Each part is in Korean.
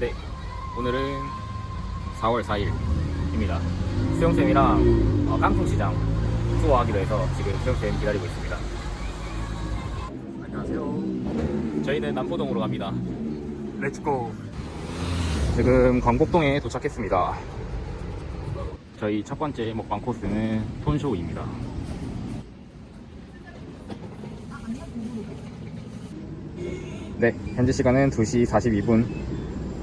네, 오늘은 4월 4일입니다. 수영쌤이랑 어, 깡통시장 투어하기로 해서 지금 수영쌤 기다리고 있습니다. 안녕하세요. 저희는 남포동으로 갑니다. 렛츠고. 지금 광복동에 도착했습니다. 저희 첫 번째 먹방 코스는 톤쇼우입니다. 네, 현재 시간은 2시 42분.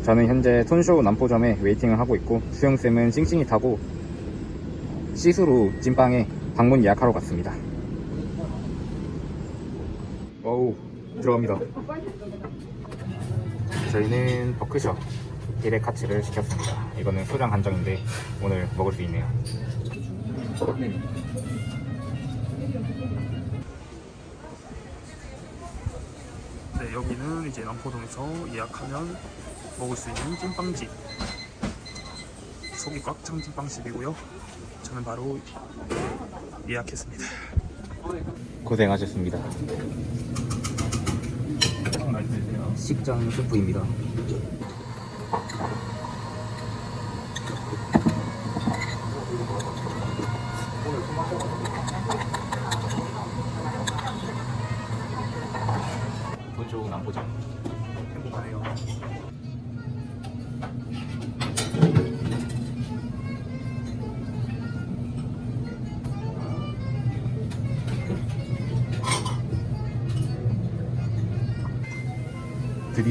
저는 현재 톤쇼우 남포점에 웨이팅을 하고 있고 수영쌤은 찡찡이 타고 시스루 찐빵에 방문 예약하러 갔습니다. 어우, 들어갑니다. 저희는 버크셔 디렉 카츠를 시켰습니다. 이거는 소량 한정인데 오늘 먹을 수 있네요. 네, 여기는 이제 남포동에서 예약하면 먹을 수 있는 찐빵집. 속이 꽉 찬 찐빵집이고요. 저는 바로 예약했습니다. 고생하셨습니다. 식장 셰프입니다.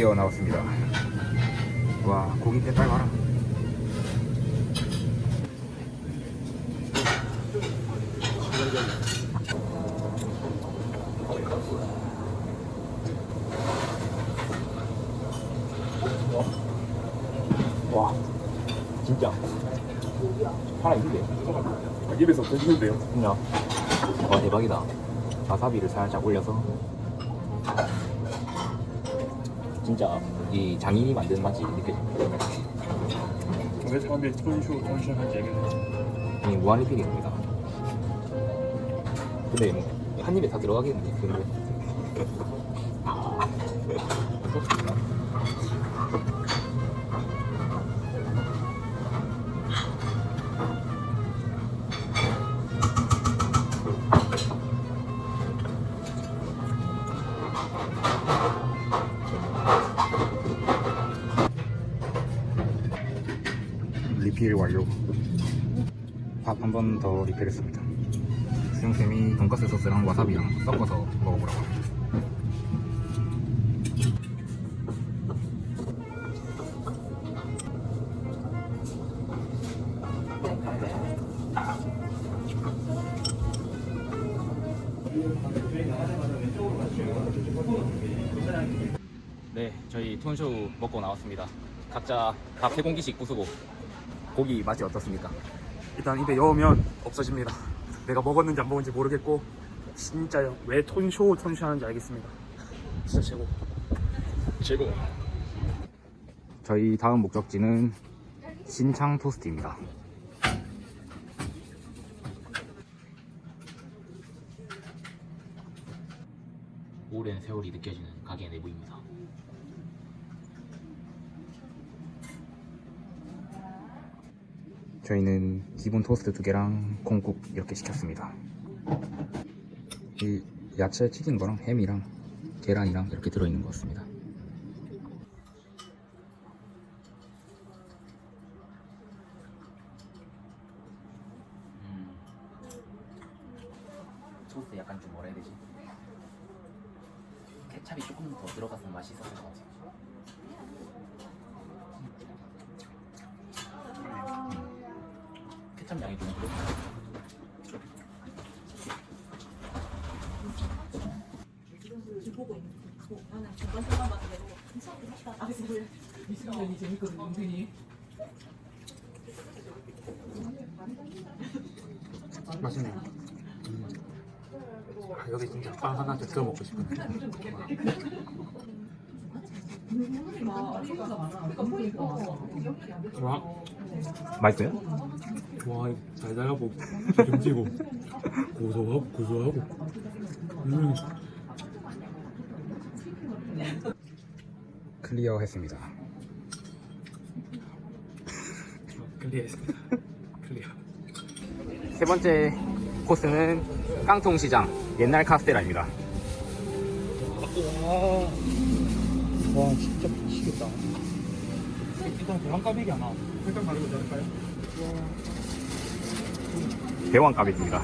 드디어 나왔습니다. 와 고기 빼빨 봐라. 와 진짜 살아 있는데. 입에서 드시는데요? 그냥 와 대박이다. 와사비를 살짝 올려서 진짜 이 장인이 만든 맛이 느껴집니다. 왜 처음에 톤쇼 톤쇼 할지 알겠네. 이 무한 리필입니다. 근데 뭐 한 입에 다 들어가겠는데 근데 리필 완료. 밥 한 번 더 리필했습니다. 수영쌤이 돈가스 소스랑 와사비랑 섞어서 먹어보라고 합니다. 네, 저희 톤쇼우 먹고 나왔습니다. 각자 밥세 공기씩 부수고 고기 맛이 어떻습니까? 일단 입에 넣으면 없어집니다. 내가 먹었는지 안 먹었는지 모르겠고 진짜요. 왜 톤쇼 톤쇼 하는지 알겠습니다. 진짜 최고. 최고. 저희 다음 목적지는 신창 토스트입니다. 오랜 세월이 느껴지는 가게 내부입니다. 저희는 기본 토스트 두 개랑 콩국 이렇게 시켰습니다. 이 야채 튀긴 거랑 햄이랑 계란이랑 이렇게 들어있는 것 같습니다. 음. 소스 약간 좀 뭐라 해야 되지? 케찹이 조금 더 들어갔으면 맛이 있었을 것 같아요. 음. 케찹 양이 좀 부족해요. 맛있네요. 음. 아, 여기 진짜 빵 하나 더 먹고 싶네. 와, 맛있어요? 와, 달달하고 기름지고 고소하고 고소하고. 음, 클리어 했습니다. 클리어했습니다. 클리어. 세 번째 코스는 깡통시장 옛날 카스테라입니다. 와, 와 진짜 미치겠다. 일단 대왕 까베기 하나. 일단 가리고 자를까요? 대왕 까백입니다.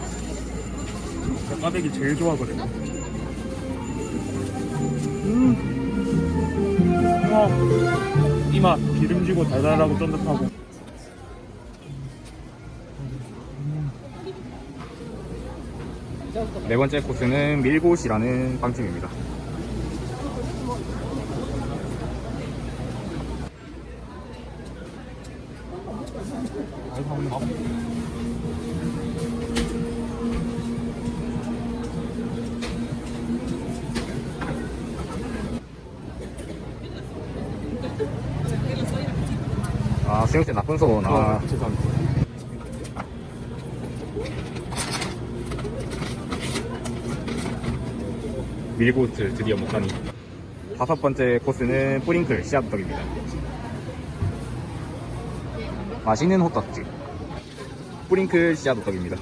저 까베기 제일 좋아하거든요. 음. 와, 이맛 기름지고 달달하고 쫀득하고. 네 번째 코스는 밀곳이라는 빵집입니다. 아이고 한번 봐. 아, 나쁜 소원. 아, 죄송합니다. 밀곳을 드디어 먹다니. 다섯 번째 코스는 뿌링클 씨앗떡입니다. 맛있는 호떡집. 뿌링클 씨앗호떡입니다.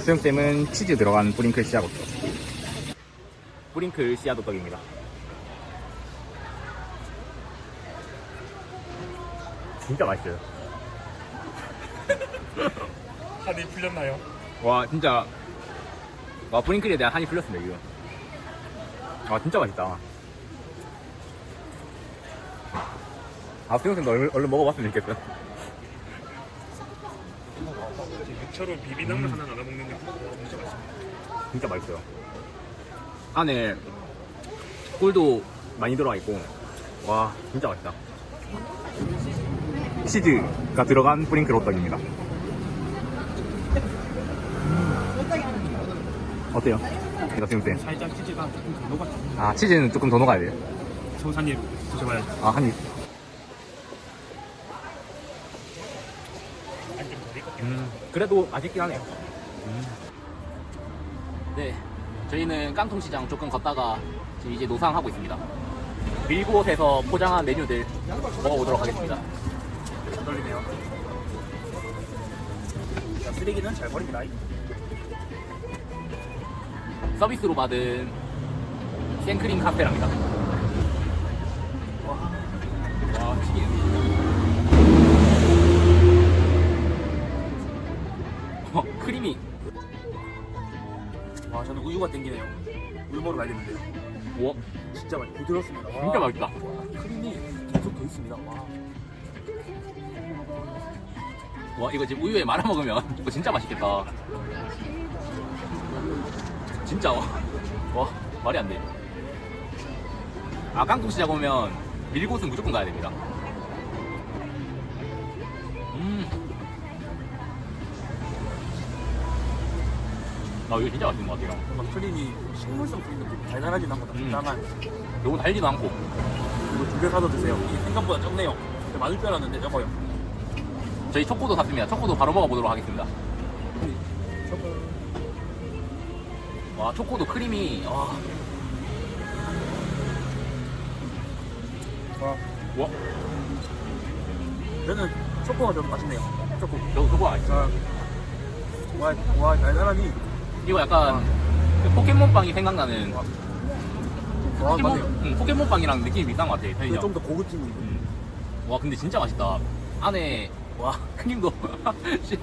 수영쌤은 치즈 들어간 뿌링클 씨앗호떡. 뿌링클 씨앗호떡입니다. 진짜 맛있어요. 한이 풀렸나요? 와 진짜. 와 뿌링클에 대한 한이 풀렸습니다 이거. 아 진짜 맛있다. 아 수영쌤도 얼른, 얼른 먹어봤으면 좋겠어요 육처럼 비비나물 하나 나눠 먹는 게 진짜 맛있습니다. 진짜 맛있어요. 안에 꿀도 많이 들어가 있고 와 진짜 맛있다. 치즈가 들어간 뿌링클 호떡입니다 어때요? 이거 수영쌤 살짝 치즈가 조금 더 녹았죠. 아 치즈는 조금 더 녹아야 돼요 소사님 드셔봐야죠. 아 한입. 음, 그래도 맛있긴 하네요. 네, 저희는 깡통시장 조금 걷다가 지금 이제 노상하고 있습니다. 밀곳에서 포장한 메뉴들 먹어보도록 하겠습니다. 떨리네요. 자, 쓰레기는 잘 버립니다. 서비스로 받은 생크림 카페랍니다. 와, 와, 튀기네. 어, 크림이, 와, 저는 우유가 땡기네요. 우유 먹으러 가야겠는데요. 와, 진짜 맛 부드럽습니다. 와. 진짜 맛있다. 크림이 계속 돼 있습니다. 와. 와 이거 지금 우유에 말아 먹으면 이거 진짜 맛있겠다. 진짜 와, 와 말이 안 돼. 아 깡통 시장 오면 밀곳은 무조건 가야 됩니다. 음. 아 이거 진짜 맛있는 것 같아요. 뭔가 크림이 식물성 크림 느낌. 달달하진 않고 음. 달달한. 너무 달지도 않고 이거 두 개 사서 드세요. 이게 생각보다 적네요. 근데 많을 줄 알았는데 적어요. 저희 초코도 샀습니다. 초코도 바로 먹어보도록 하겠습니다. 와 초코도 크림이 와, 와. 와 저는 초코가 좀 맛있네요. 초코. 저도 초코 맛있어. 자, 와, 와, 달달하니. 이거 약간 그 포켓몬빵이 생각나는 와, 포켓몬, 맞네요. 응, 포켓몬빵이랑 느낌이 비슷한 것 같아 편의점 좀더 고급진 거. 음. 와 근데 진짜 맛있다 안에 와 크림도 씨.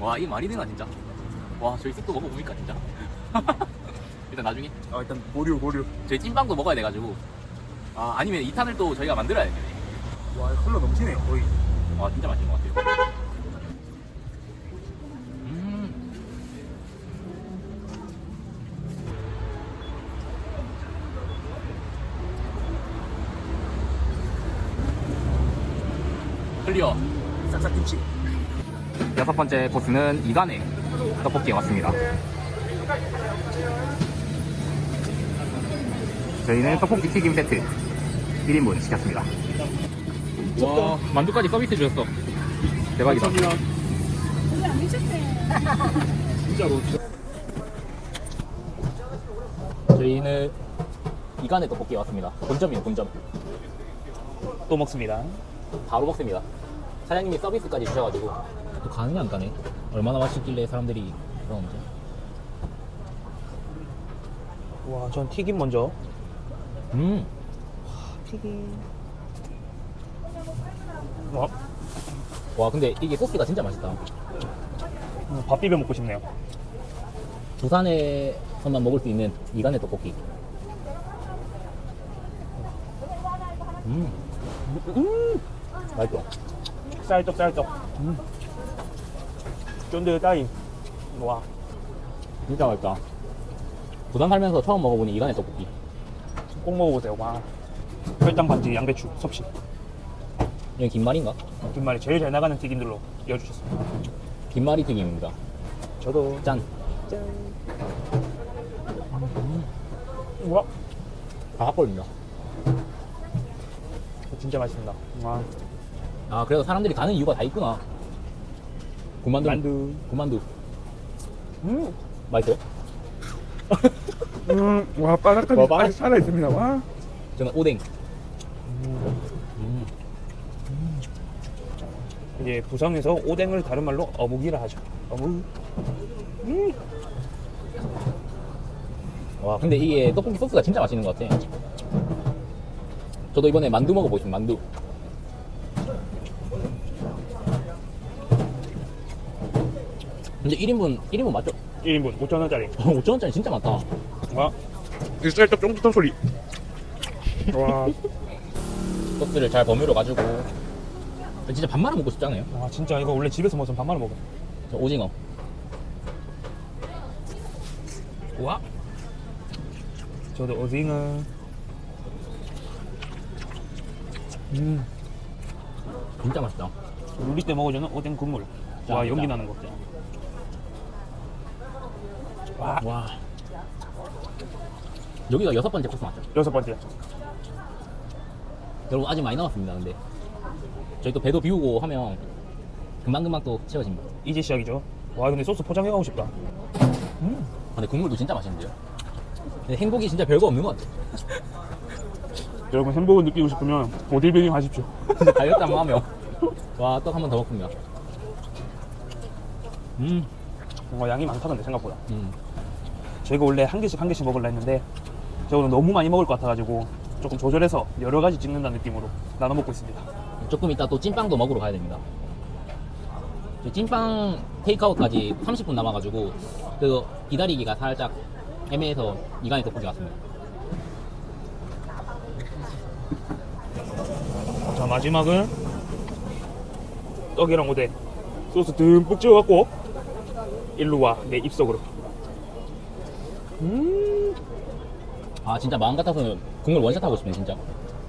와 이게 말이 되나 진짜 와 저희 쑥도 먹어보니까 진짜 일단 나중에 아, 일단 보류, 보류. 저희 찐빵도 먹어야 돼가지고 아 아니면 2탄을 또 저희가 만들어야 되네 와, 컬러 넘치네요, 거의. 와 진짜 맛있는 것 같아요 음. 클리어 싹싹 김치. 여섯 번째 코스는 이간의 떡볶이에 왔습니다. 저희는 떡볶이 튀김 세트 1인분 시켰습니다. 와, 만두까지 서비스 주셨어. 대박이다. 감사합니다. 진짜로. 저희는 이간의 떡볶이에 왔습니다. 본점이에요, 본점. 또 먹습니다. 바로 먹습니다. 사장님이 서비스까지 주셔가지고 또 가능이 안 가네. 얼마나 맛있길래 사람들이 그러는지. 와, 전 튀김 먼저. 음, 튀김. 와, 와 근데 이게 소스가 진짜 맛있다. 음, 밥 비벼 먹고 싶네요. 부산에서만 먹을 수 있는 이간의 떡볶이. 음, 음, 맛있어. 쌀떡 쌀떡. 음. 쫀득 따임. 와, 진짜 맛있다. 부산 살면서 처음 먹어보는 이간의 떡볶이. 꼭 먹어보세요. 와. 혈당 반지 양배추 섭씨. 이건 김말인가? 뒷말이 제일 잘 나가는 튀김들로 이어주셨습니다. 김말이 튀김입니다. 저도 짠. 와, 다 핫볼입니다. 진짜 맛있습니다. 와, 아 그래서 사람들이 가는 이유가 다 있구나. 군만두. 만두. 군만두. 음, 맛있어요? 음, 와 바삭하게 와, 아직 살아 있습니다. 와. 저는 오뎅. 음. 이제 부산에서 오뎅을 다른 말로 어묵이라 하죠. 어묵. 음, 와 근데 이게 떡볶이 소스가 진짜 맛있는 것 같아. 저도 이번에 만두 먹어보고 싶어요. 만두. 근데 1인분 1인분 맞죠? 1인분 5천 원짜리. 5천 원짜리 진짜 많다. 와, 이 쌀떡 쫑긋한 소리. 와, 소스를 잘 버무려 가지고 진짜 밥 말아 먹고 싶지 않아요? 와 진짜 이거 원래 집에서 먹으면 밥만 먹어. 저 오징어. 와. 저도 오징어. 음, 진짜 맛있다. 우리 때 먹어주는 오뎅 국물. 와. 연기 나는 거. 와, 와. 여기가 여섯 번째 코스 맞죠? 여섯 번째. 여러분 아직 많이 남았습니다. 근데 저희 또 배도 비우고 하면 금방 금방 또 채워집니다. 이제 시작이죠. 와 근데 소스 포장해 가고 싶다. 아, 근데 국물도 진짜 맛있는데요. 근데 행복이 진짜 별거 없는 것 같아. 여러분 행복을 느끼고 싶으면 보디빌딩 하십시오. 다이어트 한번 하면 와떡 한 번 더 먹습니다. 음, 뭔가 양이 많다 근데 생각보다. 음. 제가 원래 한 개씩 한 개씩 먹으려 했는데 제가 오늘 너무 많이 먹을 것 같아가지고 조금 조절해서 여러 가지 찍는다는 느낌으로 나눠 먹고 있습니다. 조금 이따 또 찐빵도 먹으러 가야 됩니다. 찐빵 테이크아웃까지 30분 남아가지고 그 기다리기가 살짝 애매해서 이간의 떡볶이 왔습니다. 자 마지막은 떡이랑 오뎅 소스 듬뿍 찍어갖고 일로 와 내 입속으로. 음. 아 진짜 마음 같아서는 국물 원샷 하고 싶네 진짜.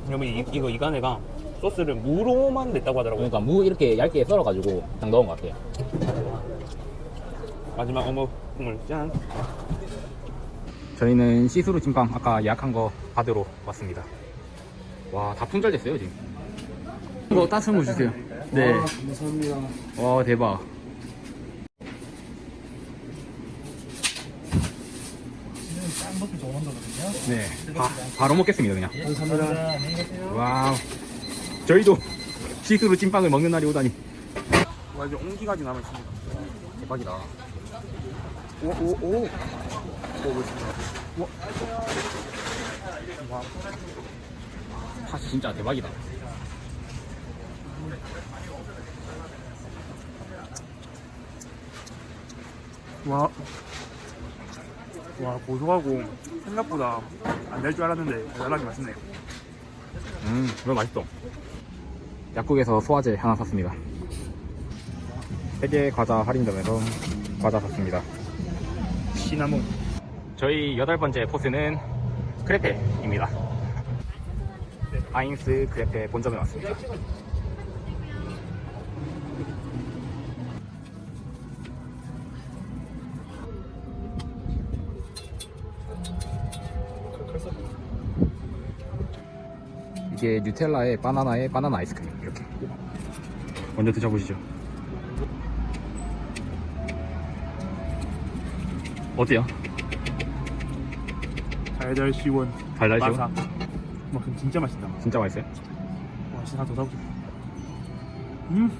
여러분 이, 이거 이간애가 소스를 무로만 냈다고 하더라고요. 그러니까 무 이렇게 얇게 썰어가지고 딱 넣은 것 같아요. 마지막 어묵 국물 짠. 저희는 시스루 찐빵 아까 예약한 거 받으러 왔습니다. 와, 다 품절됐어요, 지금. 이거 따뜻한 거 주세요. 네. 감사합니다. 와, 대박. 네. 바, 바로 먹겠습니다, 그냥. 감사합니다. 안녕히 계세요. 와우. 저희도 시스루 찐빵을 먹는 날이 오다니. 와 이제 온기까지 남아 있습니다. 대박이다. 오, 오, 오. 오, 멋있다. 와. 와. 진짜 대박이다. 와. 와, 고소하고 생각보다 안 될 줄 알았는데 달달하게 맛있네요. 음, 이거 맛있어. 약국에서 소화제 하나 샀습니다. 세계 과자 할인점에서 과자 샀습니다. 시나몬. 저희 여덟 번째 포스는 크레페입니다. 아인스 크레페 본점에 왔습니다. 이게 뉴텔라에 바나나에 바나나 아이스크림 이렇게 먼저 드셔보시죠. 어때요? 달달 시원. 달달시요? 마사. 와, 그럼 진짜 맛있다. 진짜 맛있어요? 와, 진짜 하나 더 사고 싶어. 음.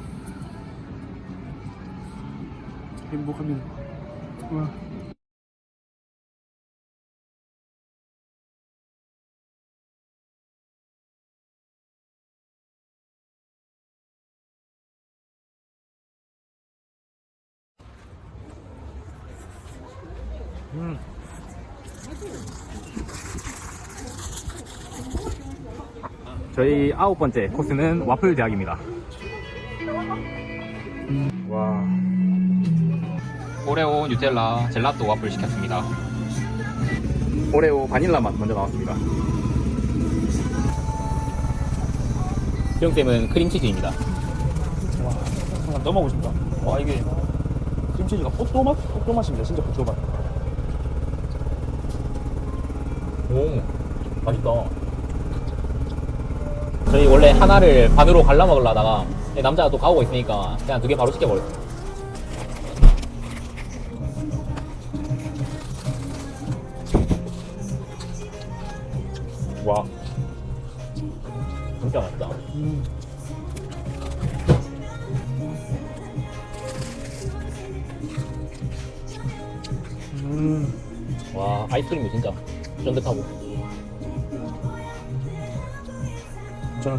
행복합니다. 와. 저희 아홉 번째 코스는 와플 대학입니다. 와. 오레오, 뉴텔라, 젤라또 와플 시켰습니다. 오레오 바닐라 맛 먼저 나왔습니다. 수영쌤은 크림치즈입니다. 와, 잠깐 떠먹고 싶다. 와, 이게 김치즈가 포도 맛? 포도 맛입니다. 진짜 포도 맛. 오, 맛있다. 저희 원래 하나를 반으로 갈라 먹으려다가 남자가 또 가오고 있으니까 그냥 두 개 바로 시켜버렸어요.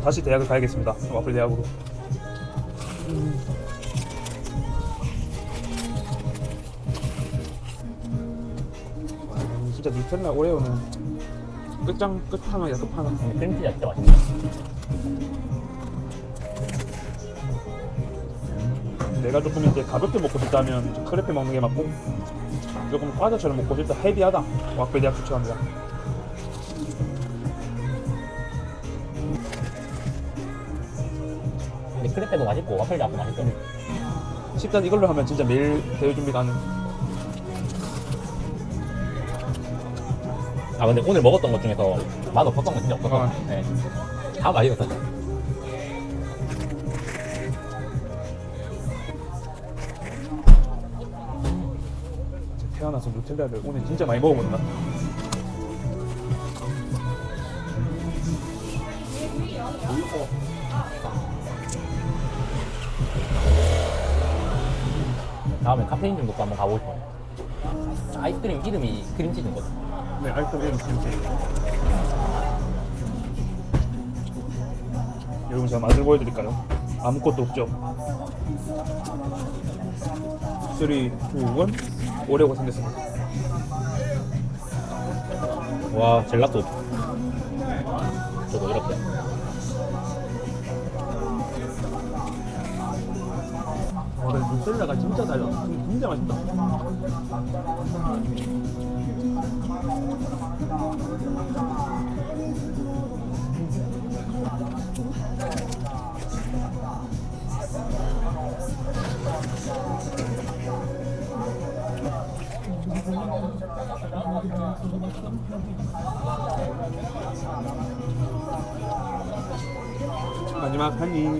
다시 대학을 가야겠습니다. 와플 대학으로. 와, 진짜 누텔라 오레오는 끝장 끝판왕이다 끝판왕. 크림치즈가 진짜 맛있다. 내가 조금 이제 가볍게 먹고 싶다면 좀 크레페 먹는 게 맞고 조금 과자처럼 먹고 싶다 헤비하다 와플 대학 추천합니다. 근데 크레페도 맛있고 와플 대학도 맛있어. 식단 이걸로 하면 진짜 매일 대회 준비 가능. 아 근데 오늘 먹었던 것 중에서 맛 없었던 건 진짜 없었어. 어. 네. 다 맛있었어. 태어나서 누텔라를 오늘 진짜 많이 먹어본다. 다음에 카페인 중독도 한번 가보고 싶어요. 아이스크림 이름이 크림치즈거든. 네, 아이스크림 김치. 여러분 제가 맛을 보여드릴까요? 아무것도 없죠. 3, 2, 1 오레오가 생겼습니다. 와 젤라또. 저도 이렇게. 근데 누텔라가 진짜 달라. 진- 진짜 맛있다. 마지막 한 입.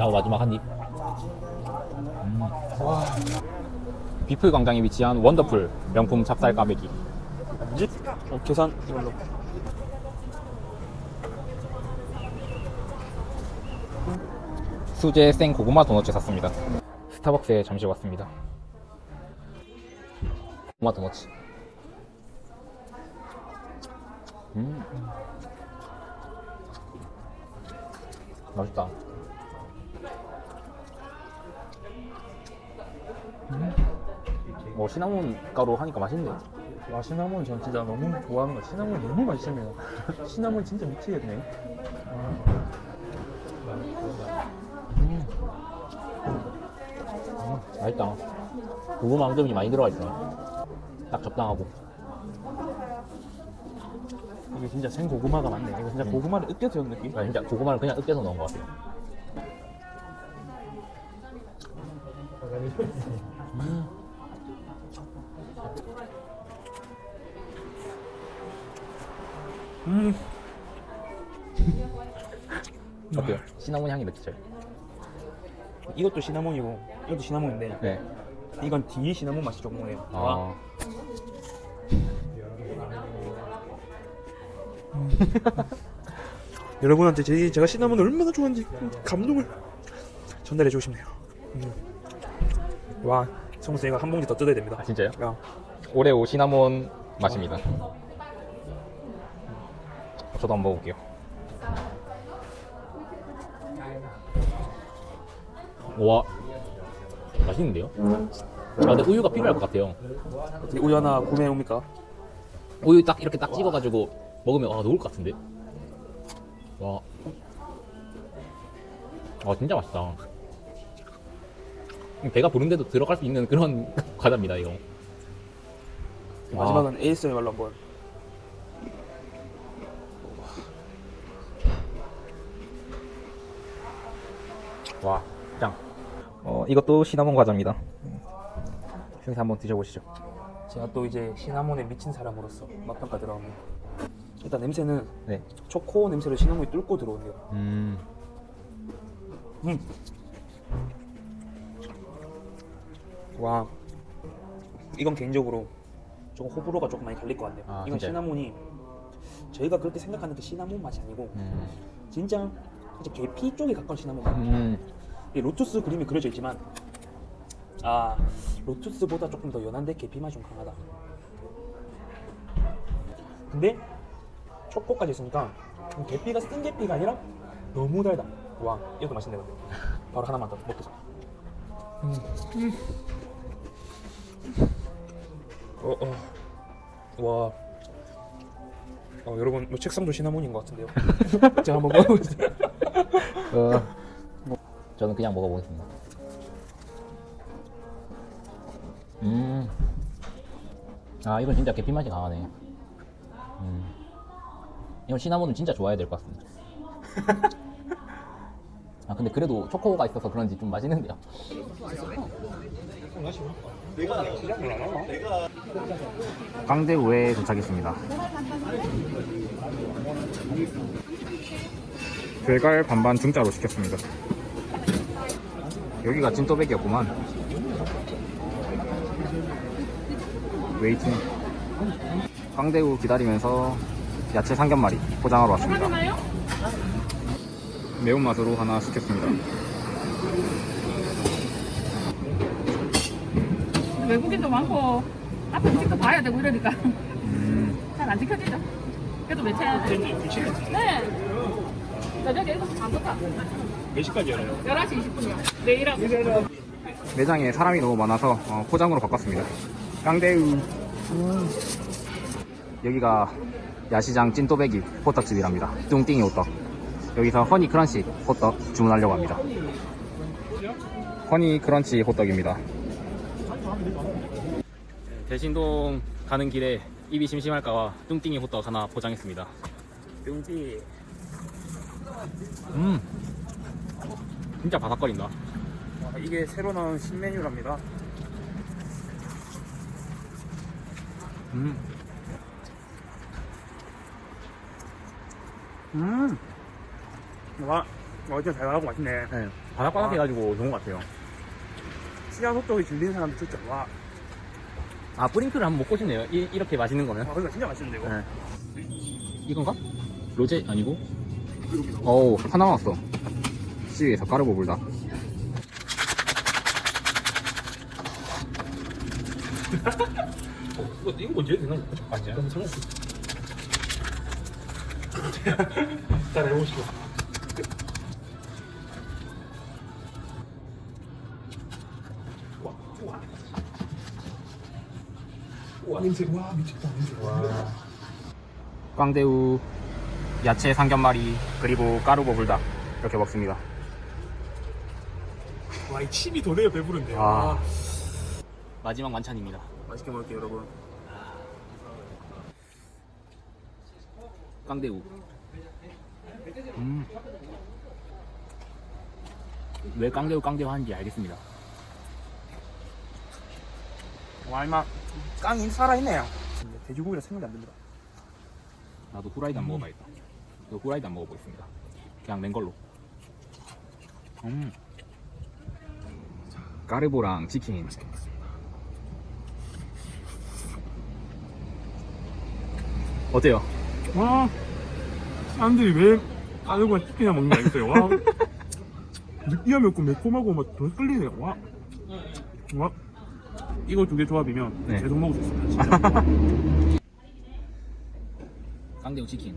나도 마지막 한 입. 와. 비풀 광장에 위치한 원더풀 명품 찹쌀 까베기. 어, 계산 이걸로. 수제 생 고구마 도넛 샀습니다. 스타벅스에 잠시 왔습니다. 고구마 도넛. 음. 맛있다. 뭐 시나몬 가루 하니까 맛있는데. 와 시나몬 전 진짜 너무 좋아하는 거 시나몬 너무 맛있습니다 시나몬 진짜 미치겠네 맛있다. 고구마 엉덩이 많이 들어가 있어. 딱 적당하고. 이게 진짜 생 고구마가 많네 이거 진짜 고구마를 으깨서 연 느낌 아, 진짜 고구마를 그냥 으깨서 넣은 것 같아요. 음 어때요? 시나몬 향이 느껴져요? 이것도 시나몬이고 이것도 시나몬인데 네. 이건 뒤에 시나몬 맛이 조금 오네요 와 아, 여러분한테 제, 제가 시나몬을 얼마나 좋아하는지 감동을 전달해주고 싶네요. 음. 와, 성수 이거 한 봉지 더 뜯어야 됩니다. 아, 진짜요? 야, 오레오 시나몬 맛입니다. 저도 한번 먹어볼게요. 와 맛있는데요? 아 근데 우유가 필요할 것 같아요 어떻게 우유 하나 구매해 옵니까? 우유 딱 이렇게 딱 찍어가지고 먹으면 아 녹을 것 같은데 와 아, 진짜 맛있다 배가 부른데도 들어갈 수 있는 그런 과자입니다 이거 와. 마지막은 ASMR로 한번. 와, 짱. 어, 이것도 시나몬 과자입니다. 형사 한번 드셔보시죠. 제가 또 이제 시나몬에 미친 사람으로서 맛평가 들어갑니다. 일단 냄새는 네. 초코 냄새를 시나몬이 뚫고 들어오네요. 음. 음. 와, 이건 개인적으로 조금 호불호가 조금 많이 갈릴 것 같네요. 아, 이건 진짜요? 시나몬이 저희가 그렇게 생각하는 그 시나몬 맛이 아니고 음. 진짜 이제 계피 쪽에 가까운 시나몬 맛. 음. 이 로투스 그림이 그려져 있지만 아 로투스보다 조금 더 연한데 계피 맛이 좀 강하다. 근데 초코까지 있으니까 계피가 쓴 계피가 아니라 너무 달다. 와 이것도 맛있네 근데 바로 하나만 더 먹자. 음. 음. 어, 어. 와. 어, 여러분, 뭐 책상도 시나몬인 것 같은데요. 제가 한번 먹어보겠습니다. 어. 저는 그냥 먹어보겠습니다 음 아 이건 진짜 계피 맛이 강하네 음. 이건 시나몬은 진짜 좋아해야 될 것 같습니다 아 근데 그래도 초코가 있어서 그런지 좀 맛있는데요 깡대우에 도착했습니다. 별갈 반반 중짜로 시켰습니다. 여기가 찐또백이었구만. 웨이팅. 깡대우 기다리면서 야채 삼겹말이 포장하러 왔습니다. 매운맛으로 하나 시켰습니다. 외국인도 많고 앞에 음식도 봐야 되고 이러니까 음, 잘안 지켜지죠. 그래도 외쳐야지. 네. 저녁에 7시 반부터 몇 시까지 열어요? 11시 20분이요. 내일하고. 매장에 사람이 너무 많아서 어, 포장으로 바꿨습니다. 깡대우. 여기가 야시장 찐또배기 호떡집이랍니다. 뚱띵이 호떡. 여기서 허니 크런치 호떡 주문하려고 합니다. 허니 크런치 호떡입니다. 대신동 가는 길에 입이 심심할까봐 뚱띵이 호떡 하나 포장했습니다. 뿅띠. 음, 진짜 바삭거린다. 와, 이게 새로 나온 신메뉴랍니다. 음, 음. 와, 와, 진짜 잘 나가고 맛있네. 네, 바삭바삭 해가지고 좋은 것 같아요. 씨앗 호떡이 질리는 사람도 진짜 와, 아 뿌링클을 한번 먹고 싶네요. 이, 이렇게 맛있는 거면. 와, 이거 진짜 맛있는데 이거. 네. 이건가? 로제 아니고? 어우 하나 남았어. 시위에서 까르보 불다. 이거 이거 뭔지 되나? 아니야. 장난. 잘 해보시죠. 와, 와. 와 냄새 와 미쳤다 냄새. 와. 꽝대우 야채 삼겹말이 그리고 까르보 불닭 이렇게 먹습니다. 와, 이 침이 도네요 배부른데. 아. 아. 마지막 만찬입니다. 맛있게 먹을게요, 여러분. 깡대우. 음. 왜 깡대우 깡대우 하는지 알겠습니다. 와, 이마 깡이 살아있네요. 돼지고기라 생각이 안 듭니다. 나도 후라이드 안 먹어봐야겠다. 저 후라이드 안 먹어보겠습니다. 그냥 맨 걸로. 음. 까르보랑 치킨. 어때요? 와, 사람들이 왜 까르보랑 치킨이랑 먹는 거 아니겠어요? 와. 느끼함이 없고 매콤하고 막더 끌리네요. 와. 와. 이거 두 개 조합이면 네. 계속 먹을 수 있습니다. 진짜. 깡대우 치킨.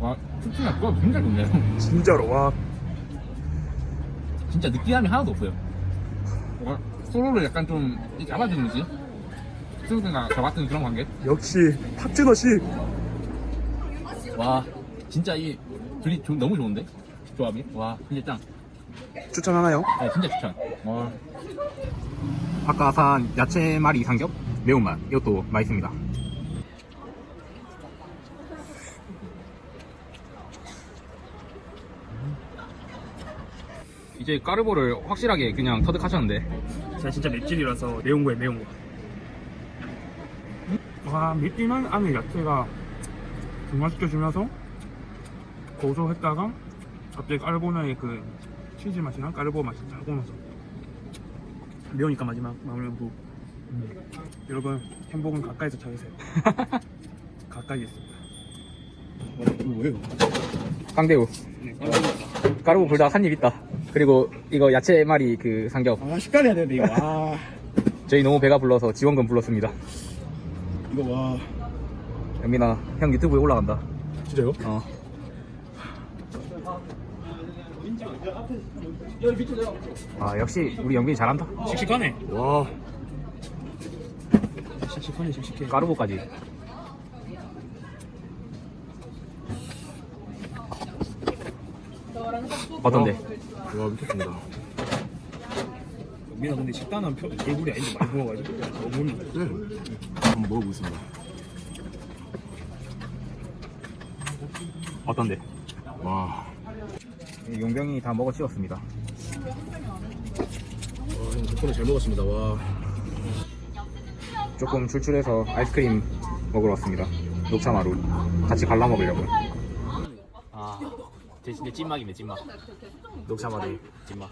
와, 치킨이 그거 진짜 좋네요. 진짜로 와. 진짜 느끼함이 하나도 없어요. 와, 소로를 약간 좀 잡아주는? 수육이나 저 같은 그런 관계? 역시 파트너십. 와, 진짜 이 둘이 조- 너무 좋은데? 조합이? 와, 진짜 짱. 추천하나요? 네, 진짜 추천. 와. 아까 산 야채 말이 삼겹 매운맛 이것도 맛있습니다. 이제 까르보를 확실하게 그냥 터득하셨는데 제가 진짜 맵찔이라서 매운 거에 매운 거. 와 맵기만 안에 야채가 중화시켜주면서 고소했다가 갑자기 까르보나의 그 치즈 맛이랑 까르보 맛이 잘 오면서 매우니까 마지막 마무리 부. 여러분 행복은 가까이서 찾으세요. 가까이 있습니다. 깡대우 네, 까르보 불닭 한입 있다. 그리고 이거 야채 말이 그 삼겹 아 식단 해야 되는데 이거 아 저희 너무 배가 불러서 지원금 불렀습니다. 이거 와 연민아 형 유튜브에 올라간다. 진짜요? 어. 아 역시 우리 영빈이 잘한다. 씩씩하네. 와. 씩씩하네 씩씩해. 까르보까지. 어떤데? 와 미쳤습니다. 민아 근데 식단은 표, 얼굴이 아닌데 많이 부어가지고. 너무 네. 한번 먹어보겠습니다 어떤데? 와. 용병이 다 먹어 치웠습니다. 와, 형 덕분에 잘 먹었습니다. 와. 조금 출출해서 아이스크림 먹으러 왔습니다. 녹차 마루. 같이 갈라 먹으려고요. 아, 제 진짜 찐막이네 찐막. 녹차마루 찐막.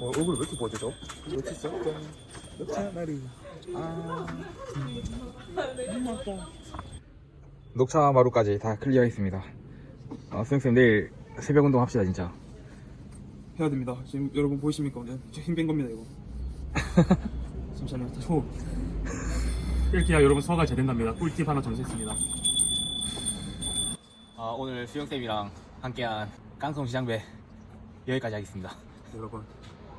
어, 얼굴 왜 이렇게 부어지죠? 며칠 썼던 녹차 나리 아 녹차마루까지 다 클리어했습니다. 아, 수영쌤 내일 새벽 운동 합시다 진짜. 해야 됩니다 지금 여러분 보이십니까? 네, 힘뺀 겁니다 이거 잠시만요 다시 호흡 이렇게 여러분 소화가 잘 된답니다 꿀팁 하나 전수했습니다 아, 오늘 수영쌤이랑 함께한 깡송 시장배 여기까지 하겠습니다. 여러분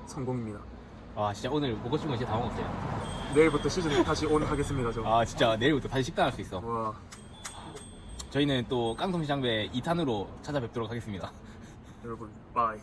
성공입니다 와 진짜 오늘 먹고 싶은 거 진짜 다 먹었어요. 내일부터 시즌 다시 온 하겠습니다 저 아 진짜 내일부터 다시 식단할 수 있어. 와 저희는 또 깡통 시장배 2탄으로 찾아뵙도록 하겠습니다. 여러분 바이